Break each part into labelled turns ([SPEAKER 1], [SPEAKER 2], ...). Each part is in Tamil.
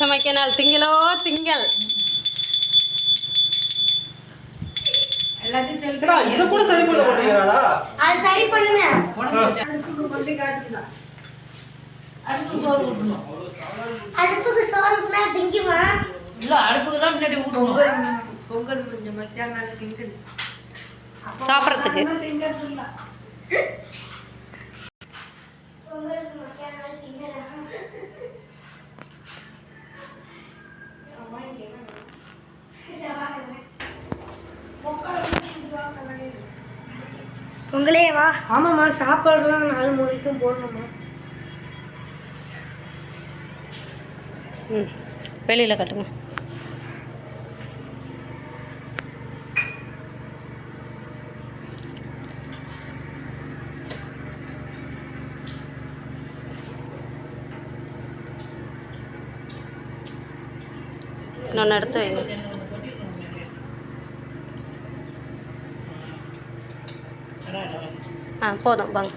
[SPEAKER 1] சமைக்க நாள் திங்களோ திங்கள்.
[SPEAKER 2] ஏடா, இதை கூட சரி பண்ண
[SPEAKER 3] அது சரி பண்ணுங்க. அடுப்புக்கு சோறுக்குனா திங்குமா?
[SPEAKER 4] இல்ல அடுப்புக்கு தான் முன்னாடி ஊட்டணும்
[SPEAKER 1] சாப்பிட்றதுக்கு.
[SPEAKER 3] பொங்கலுக்கு மத்தியானம் திங்கலாம் பொங்கலே வா.
[SPEAKER 5] ஆமாம்மா சாப்பாடுலாம் நாலு மணிக்கும் போடணுமா
[SPEAKER 1] ம் வெளியில் கட்டுங்க. இன்னொன்று எடுத்து வைங்க ஆ போதும் வாங்க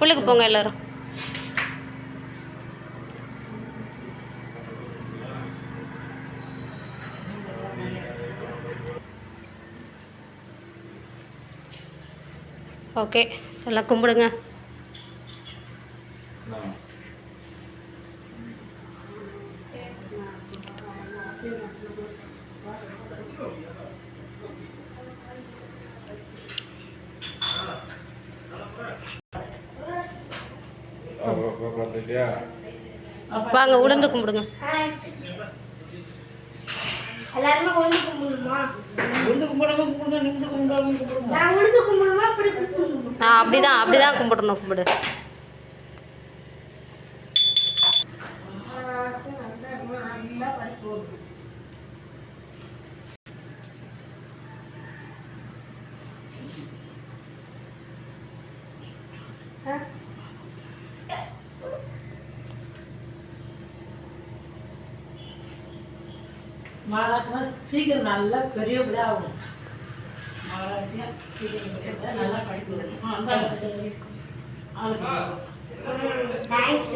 [SPEAKER 1] உள்ளுக்கு போங்க எல்லோரும் ஓகே எல்லாம் கும்பிடுங்க. வாங்க உளுந்து கும்பிடுங்க.
[SPEAKER 3] எல்லாருமே உளுந்து கும்பிடணுமா
[SPEAKER 4] உளுந்து கும்பிடாம கும்பிடுங்க நிமிந்து கும்பிடாம கும்பிடுங்க.
[SPEAKER 3] நான் உளுந்து கும்பிடணுமா அப்படி கும்பிடணுமா
[SPEAKER 1] ஆ அப்படிதான் அப்படிதான் கும்பிடணும் கும்பிடு.
[SPEAKER 4] சீக்கிரம் நல்லா பெரிய ஆகும் நல்லா. ஆளுக்கு
[SPEAKER 3] தேங்க்ஸ்